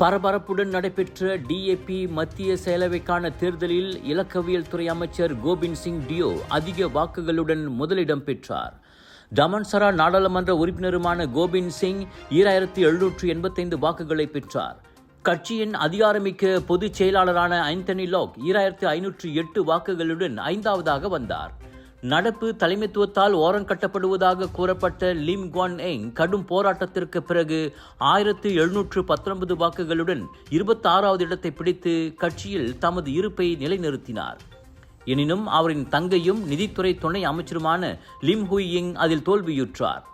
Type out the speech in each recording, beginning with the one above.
பரபரப்புடன் நடைபெற்ற டிஏபி மத்திய செயலவைக்கான தேர்தலில் இலக்கவியல் துறை அமைச்சர் கோபிந்த் சிங் டியோ அதிக வாக்குகளுடன் முதலிடம் பெற்றார். டமன்சரா நாடாளுமன்ற உறுப்பினருமான கோபிந்த் சிங் ஈராயிரத்தி எழுநூற்று எண்பத்தைந்து வாக்குகளை பெற்றார். கட்சியின் அதிகாரமிக்க பொதுச் செயலாளரான ஐந்தனி லாக் ஈராயிரத்து ஐநூற்று எட்டு வாக்குகளுடன் ஐந்தாவதாக வந்தார். நடப்பு தலைமைத்துவத்தால் ஓரங்கட்டப்படுவதாக கூறப்பட்ட லிம் குவான் எங் கடும் போராட்டத்திற்கு பிறகு ஆயிரத்து எழுநூற்று பத்தொன்பது வாக்குகளுடன் இருபத்தாறாவது இடத்தை பிடித்து கட்சியில் தமது இருப்பை நிலைநிறுத்தினார். எனினும் அவரின் தங்கையும் நிதித்துறை துணை அமைச்சருமான லிம் ஹுயிங் அதில் தோல்வியுற்றார்.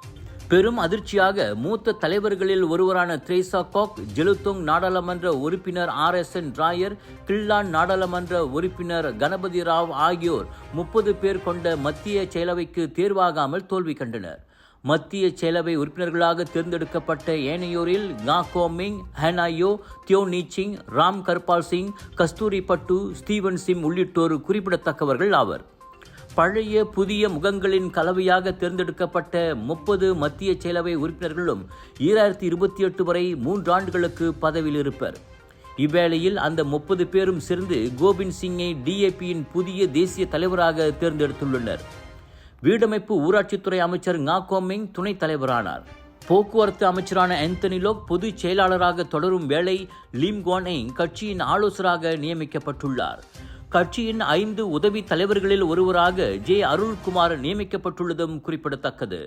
பெரும் அதிர்ச்சியாக மூத்த தலைவர்களில் ஒருவரான த்ரேசா காக் ஜெலுத்தோங் நாடாளுமன்ற உறுப்பினர் R S N Rayer Klang நாடாளுமன்ற உறுப்பினர் கணபதி ராவ் ஆகியோர் முப்பது பேர் கொண்ட மத்திய செயலவைக்கு தேர்வாகாமல் தோல்வி கண்டனர். மத்திய செயலவை உறுப்பினர்களாக தேர்ந்தெடுக்கப்பட்ட ஏனையோரில் கா coming Hannah Yeoh Teo Nie Ching Ramkarpal Singh Kasturi Pattu Steven Sim உள்ளிட்டோர் குறிப்பிடத்தக்கவர்கள் ஆவர். பழைய புதிய முகங்களின் கலவையாக தேர்ந்தெடுக்கப்பட்ட முப்பது மத்திய செயலவை உறுப்பினர்களும் ஈராயிரத்தி இருபத்தி எட்டு வரை மூன்றாண்டுகளுக்கு பதவியில் இருப்பர். இவ்வேளையில் அந்த முப்பது பேரும் சேர்ந்து கோபிந்த் சிங்கை டிஏபியின் புதிய தேசிய தலைவராக தேர்ந்தெடுத்துள்ளனர். வீடமைப்பு ஊராட்சித்துறை அமைச்சர் ngா கோமிங் துணைத் தலைவரானார். போக்குவரத்து அமைச்சரான ஆந்தனி லோக் பொதுச் செயலாளராக தொடரும் வேளை லீம் கட்சியின் ஆலோசகராக நியமிக்கப்பட்டுள்ளார். கட்சியின் ஐந்து உதவி தலைவர்களில் ஒருவராக ஜே அருள்குமார் நியமிக்கப்பட்டுள்ளதும் குறிப்பிடத்தக்கது.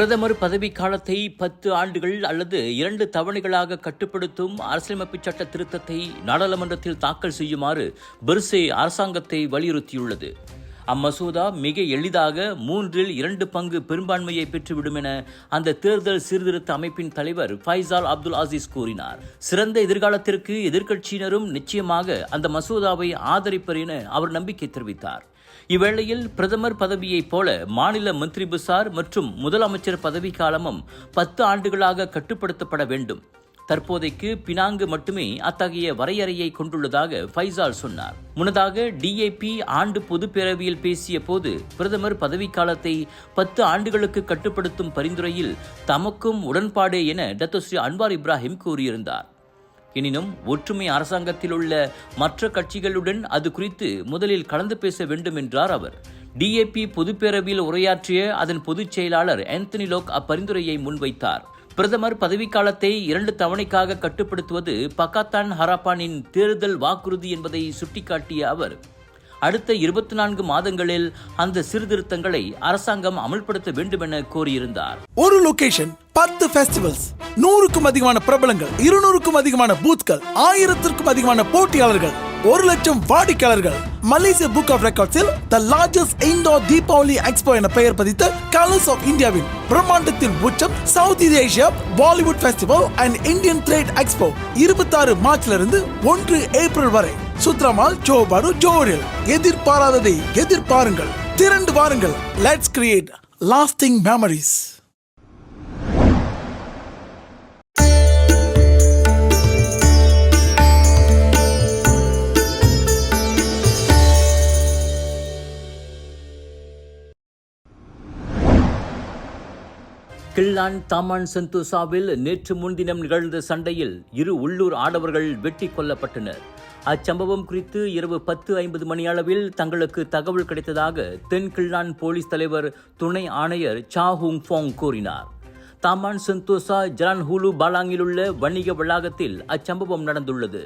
பிரதமர் பதவிக்காலத்தை பத்து ஆண்டுகள் அல்லது இரண்டு தவணைகளாக கட்டுப்படுத்தும் அரசியலமைப்பு சட்ட திருத்தத்தை நாடாளுமன்றத்தில் தாக்கல் செய்யுமாறு பெர்சே அரசாங்கத்தை வலியுறுத்தியுள்ளது. அம்மசோதா மிக எளிதாக மூன்றில் இரண்டு பங்கு பெரும்பான்மையை பெற்றுவிடும் என அந்த தேர்தல் சீர்திருத்த அமைப்பின் தலைவர் ஃபைசால் அப்துல் ஆசிஸ் கூறினார். சிறந்த எதிர்காலத்திற்கு எதிர்க்கட்சியினரும் நிச்சயமாக அந்த மசோதாவை ஆதரிப்பர் என அவர் நம்பிக்கை தெரிவித்தார். இவ்வேளையில் பிரதமர் பதவியைப் போல மாநில மந்திரி புசார் மற்றும் முதலமைச்சர் பதவி காலமும் பத்து ஆண்டுகளாக கட்டுப்படுத்தப்பட வேண்டும். தற்போதைக்கு பினாங்கு மட்டுமே அத்தகைய வரையறையை கொண்டுள்ளதாக ஃபைசால் சொன்னார். முன்னதாக டிஏபி ஆண்டு பொதுப்பேரவையில் பேசிய போது பிரதமர் பதவிக்காலத்தை பத்து ஆண்டுகளுக்கு கட்டுப்படுத்தும் பரிந்துரையில் தமக்கும் உடன்பாடே என டத்தோஸ்ரீ அன்வார் இப்ராஹிம் கூறியிருந்தார். எனினும் ஒற்றுமை அரசாங்கத்தில் உள்ள மற்ற கட்சிகளுடன் அது குறித்து முதலில் கலந்து பேச வேண்டும் என்றார் அவர். டிஏபி பொதுப்பேரவையில் உரையாற்றிய அதன் பொதுச் செயலாளர் ஆந்தனி லோக் அப்பரிந்துரையை முன்வைத்தார். பிரதமர் பதவிக்காலத்தை இரண்டு தவணைக்காக கட்டுப்படுத்துவது பக்காத்தான் ஹராப்பானின் தேர்தல் வாக்குறுதி என்பதை சுட்டிக்காட்டிய அவர் அடுத்த இருபத்தி நான்கு மாதங்களில் அந்த சீர்திருத்தங்களை அரசாங்கம் அமல்படுத்த வேண்டும் என கோரியிருந்தார். ஒரு லொகேஷன் பத்து ஃபெஸ்டிவல்ஸ் நூறுக்கும் அதிகமான பிரபலங்கள் இருநூறுக்கும் அதிகமான பூத்கள் ஆயிரத்திற்கும் அதிகமான போட்டியாளர்கள் ஒரு லட்சம் வாடிக்கையாளர்கள். மலேசிய book of ரெக்கார்ட்ஸில் the largest indoor Deepavali expo என பெயர் பதித்த கலர்ஸ் ஆஃப் இந்தியாவின் பிரம்மாண்டத்தின் உச்சம் South Asia Asia Bollywood festival and Indian trade expo இருபத்தாறு மார்ச்ல இருந்து ஒன்று ஏப்ரல் வரை. சுத்ரமால் ஜோபாரு ஜோரில். எதிர்பாராததை எதிர்பாருங்கள். திரண்டு வாருங்கள். Let's create lasting memories Klang Taman செந்தூசாவில் நேற்று முன்தினம் நிகழ்ந்த சண்டையில் இரு உள்ளூர் ஆடவர்கள் வெட்டி கொல்லப்பட்டனர். அச்சம்பவம் குறித்து இரவு பத்து ஐம்பது மணி அளவில் தங்களுக்கு தகவல் கிடைத்ததாக தென் கிள்ளான் போலீஸ் தலைவர் துணை ஆணையர் சா ஹுங் ஃபோங் கூறினார். தாமான் செந்தோசா ஜலான்ஹூலு பாலாங்கில் உள்ள வணிக வளாகத்தில் அச்சம்பவம் நடந்துள்ளது.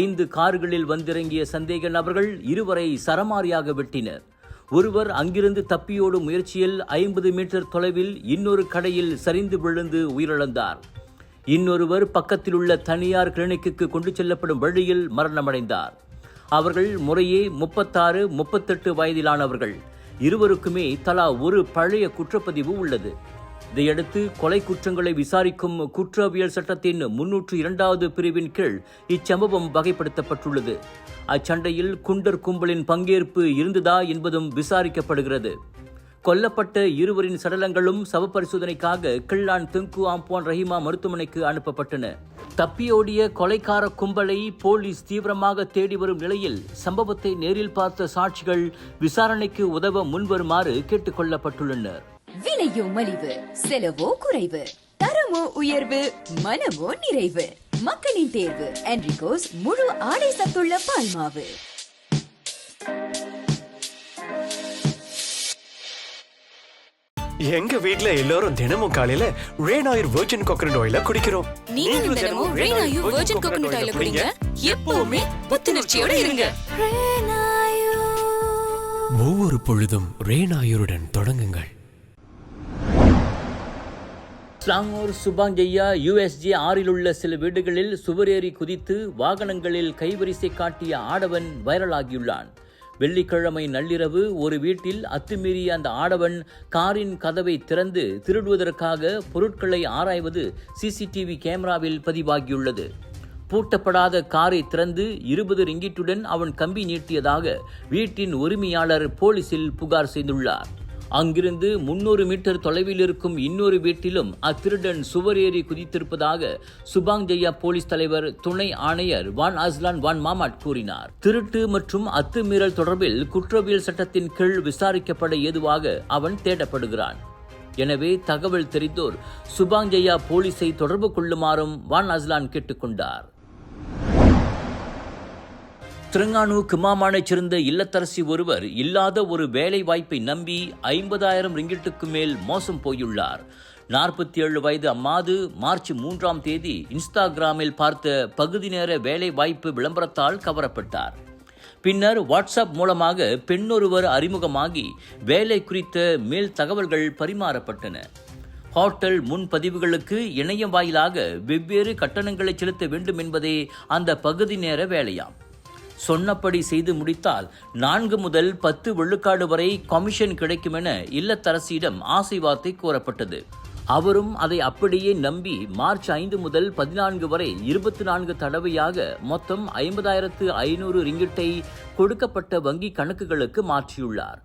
ஐந்து கார்களில் வந்திறங்கிய சந்தேக நபர்கள் இருவரை சரமாரியாக வெட்டினர். ஒருவர் அங்கிருந்து தப்பியோடும் முயற்சியில் ஐம்பது மீட்டர் தொலைவில் இன்னொரு கடையில் சரிந்து விழுந்து உயிரிழந்தார். இன்னொருவர் பக்கத்தில் உள்ள தனியார் கிளினிக்கு கொண்டு செல்லப்படும் வழியில் மரணமடைந்தார். அவர்கள் முறையே முப்பத்தாறு முப்பத்தெட்டு வயதிலானவர்கள். இருவருக்குமே தலா ஒரு பழைய குற்றப்பதிவு உள்ளது. இதையடுத்து கொலை குற்றங்களை விசாரிக்கும் குற்றவியல் சட்டத்தின் முன்னூற்று இரண்டாவது பிரிவின் கீழ் இச்சம்பவம் வகைப்படுத்தப்பட்டுள்ளது. அச்சண்டையில் குண்டர் கும்பலின் பங்கேற்பு இருந்ததா என்பதும் விசாரிக்கப்படுகிறது. கொல்லப்பட்ட இருவரின் சடலங்களும் சவப்பரிசோதனைக்காக கிள்ளான் தெங்கு ஆம்போன் ரஹிமா மருத்துவமனைக்கு அனுப்பப்பட்டன. தப்பியோடிய கொலைக்கார கும்பலை போலீஸ் தீவிரமாக தேடி வரும் நிலையில் சம்பவத்தை நேரில் பார்த்த சாட்சிகள் விசாரணைக்கு உதவ முன்வருமாறு கேட்டுக்கொள்ளப்பட்டுள்ளனர். விலையோ மலிவு செலவோ குறைவு. தரமோ உயர்வு மனமோ நிறைவு. மக்களின் தேர்வு என்ரிகோஸ் முழு ஆடை சத்துள்ள பால்மாவு எங்க வீட்ல எல்லாரும் தினமும் காலையில ரெயின் ஆயில் வெர்ஜின் கோகனட் ஆயில குடிக்கிறோம். நீங்களும் தினமும் ரெயின் ஆயு வெர்ஜின் கோகனட் ஆயில குடிங்க. எப்பவுமே புத்துணர்ச்சியோட இருங்க. ஒவ்வொரு பொழுதும் ரேனாயுருடன் தொடங்குங்கள். ஸ்லாங்கூர் சுபாங்கையா யுஎஸ்ஜே ஆறில் உள்ள சில வீடுகளில் சுவரேறி குதித்து வாகனங்களில் கைவரிசை காட்டிய ஆடவன் வைரலாகியுள்ளான். வெள்ளிக்கிழமை நள்ளிரவு ஒரு வீட்டில் அத்துமீறிய அந்த ஆடவன் காரின் கதவை திறந்து திருடுவதற்காக பொருட்களை ஆராய்வது சிசிடிவி கேமராவில் பதிவாகியுள்ளது. பூட்டப்படாத காரை திறந்து இருபது ரிங்கிட்டுடன் அவன் கம்பி நீட்டியதாக வீட்டின் உரிமையாளர் போலீசில் புகார் செய்துள்ளார். அங்கிருந்து முன்னூறு மீட்டர் தொலைவில் இருக்கும் இன்னொரு வீட்டிலும் அத்திருடன் சுவர் ஏறி குதித்திருப்பதாக சுபாங் ஜெயா போலீஸ் தலைவர் துணை ஆணையர் வான் அஸ்லான் வான் மாமாட் கூறினார். திருட்டு மற்றும் அத்துமீறல் தொடர்பில் குற்றவியல் சட்டத்தின் கீழ் விசாரிக்கப்பட ஏதுவாக அவன் தேடப்படுகிறான். எனவே தகவல் தெரிந்தோர் சுபாங் ஜெயா போலீஸை தொடர்பு கொள்ளுமாறும் வான் அஸ்லான் கேட்டுக்கொண்டார். திருங்கானு கிமாமானைச் சேர்ந்த இல்லத்தரசி ஒருவர் இல்லாத ஒரு வேலை வாய்ப்பை நம்பி ஐம்பதாயிரம் ரிங்கிட்டுக்கு மேல் மோசம் போயுள்ளார். நாற்பத்தி ஏழு வயது அம்மாது மார்ச் மூன்றாம் தேதி இன்ஸ்டாகிராமில் பார்த்த பகுதி நேர வேலை வாய்ப்பு விளம்பரத்தால் கவரப்பட்டார். பின்னர் வாட்ஸ்அப் மூலமாக பெண்ணொருவர் அறிமுகமாகி வேலை குறித்த மேல் தகவல்கள் பரிமாறப்பட்டன. ஹோட்டல் முன்பதிவுகளுக்கு இணையம் வாயிலாக வெவ்வேறு கட்டணங்களை செலுத்த வேண்டும் என்பதே அந்த பகுதி நேர வேலையாம். சொன்னபடி செய்து முடித்தால் நான்கு முதல் பத்து வெள்ளுக்காடு வரை கமிஷன் கிடைக்கும் என இல்லத்தரசியிடம் ஆசை வார்த்தை கூறப்பட்டது அவரும் அதை அப்படியே நம்பி மார்ச் ஐந்து முதல் பதினான்கு வரை இருபத்தி நான்கு தடவையாக மொத்தம் ஐம்பதாயிரத்து ஐநூறு ரிங்கிட்டை கொடுக்கப்பட்ட வங்கி கணக்குகளுக்கு மாற்றியுள்ளார்.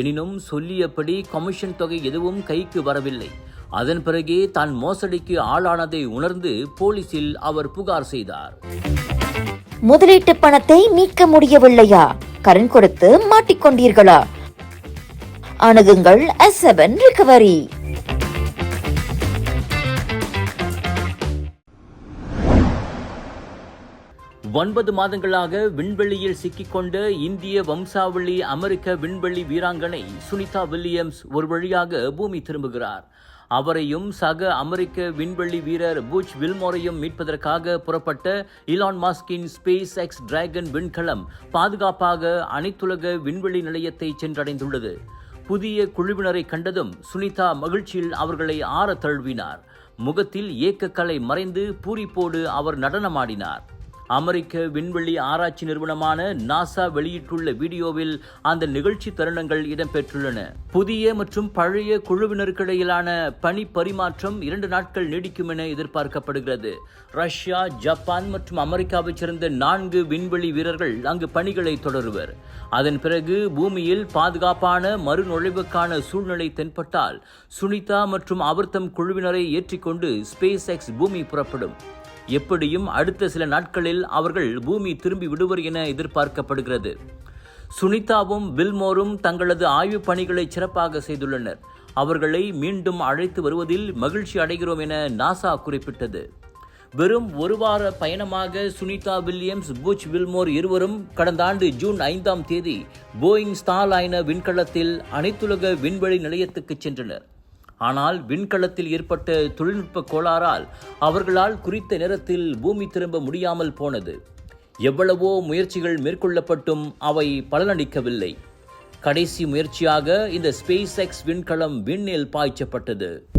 எனினும் சொல்லியபடி கமிஷன் தொகை எதுவும் கைக்கு வரவில்லை. அதன் பிறகே தான் மோசடிக்கு ஆளானதை உணர்ந்து போலீசில் அவர் புகார் செய்தார். முதலீட்டு பணத்தை மீட்க முடியவில்லையா? கடன் கொடுத்து மாட்டிக்கொண்டீர்களா? அணுகுங்கள் எஸ் செவன் ரிகவரி ஒன்பது மாதங்களாக விண்வெளியில் சிக்கிக்கொண்ட இந்திய வம்சாவளி அமெரிக்க விண்வெளி வீராங்கனை சுனிதா வில்லியம்ஸ் ஒரு வழியாக பூமி திரும்புகிறார். அவரையும் சக அமெரிக்க விண்வெளி வீரர் பூச் வில்மோரையும் மீட்பதற்காக புறப்பட்ட இலான் மாஸ்கின் ஸ்பேஸ் எக்ஸ் டிராகன் விண்கலம் பாதுகாப்பாக அனைத்துலக விண்வெளி நிலையத்தை சென்றடைந்துள்ளது. புதிய குழுவினரை கண்டதும் சுனிதா மகிழ்ச்சியில் அவர்களை ஆற தழுவினார். முகத்தில் ஏக்கக்கலை மறைந்து பூரிப்போடு அவர் நடனமாடினார். அமெரிக்க விண்வெளி ஆராய்ச்சி நிறுவனமான நாசா வெளியிட்டுள்ள வீடியோவில் அந்த நிகழ்ச்சி தருணங்கள் இடம்பெற்றுள்ளன. புதிய மற்றும் பழைய குழுவினருக்கிடையிலான பணி பரிமாற்றம் இரண்டு நாட்கள் நீடிக்கும் என எதிர்பார்க்கப்படுகிறது. ரஷ்யா ஜப்பான் மற்றும் அமெரிக்காவைச் சேர்ந்த நான்கு விண்வெளி வீரர்கள் அங்கு பணிகளை தொடருவர். அதன் பிறகு பூமியில் பாதுகாப்பான மறுநுழைவுக்கான சூழ்நிலை தென்பட்டால் சுனிதா மற்றும் அவர்தம் குழுவினரை ஏற்றிக்கொண்டு ஸ்பேஸ் எக்ஸ் பூமி புறப்படும். எப்படியும் அடுத்த சில நாட்களில் அவர்கள் பூமி திரும்பி விடுவர் என எதிர்பார்க்கப்படுகிறது. சுனிதாவும் வில்மோரும் தங்களது ஆய்வுப் பணிகளை சிறப்பாக செய்துள்ளனர். அவர்களை மீண்டும் அழைத்து வருவதில் மகிழ்ச்சி அடைகிறோம் என நாசா குறிப்பிட்டது. வெறும் ஒரு வார பயணமாக சுனிதா வில்லியம்ஸ் பூச் வில்மோர் இருவரும் கடந்த ஆண்டு ஜூன் ஐந்தாம் தேதி போயிங் ஸ்டார்லைன விண்கலத்தில் அனைத்துலக விண்வெளி நிலையத்துக்கு சென்றனர். ஆனால் விண்கலத்தில் ஏற்பட்ட தொழில்நுட்ப கோளாறால் அவர்களால் குறித்த நேரத்தில் பூமி திரும்ப முடியாமல் போனது. எவ்வளவோ முயற்சிகள் மேற்கொள்ளப்பட்டும் அவை பலனளிக்கவில்லை. கடைசி முயற்சியாக இந்த ஸ்பேஸ் எக்ஸ் விண்கலம் விண்ணில் பாய்ச்சப்பட்டது.